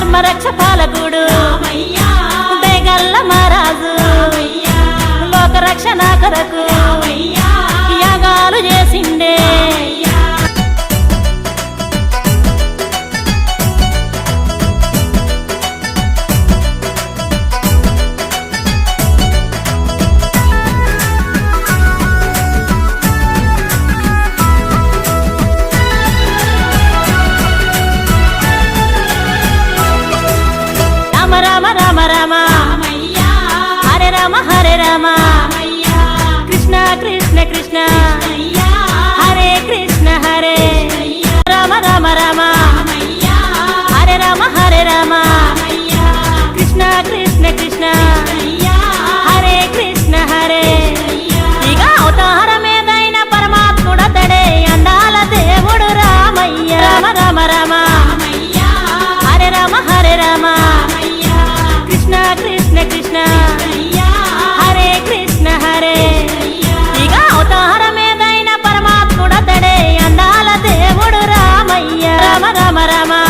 ధర్మరక్ష పాలకుడు బేగల్ల మహారాజు. లోక రక్షణ కొరకు రామ రామ. హరే రామ హరే రామ. కృష్ణ కృష్ణ కృష్ణ. రామ రామ రామ.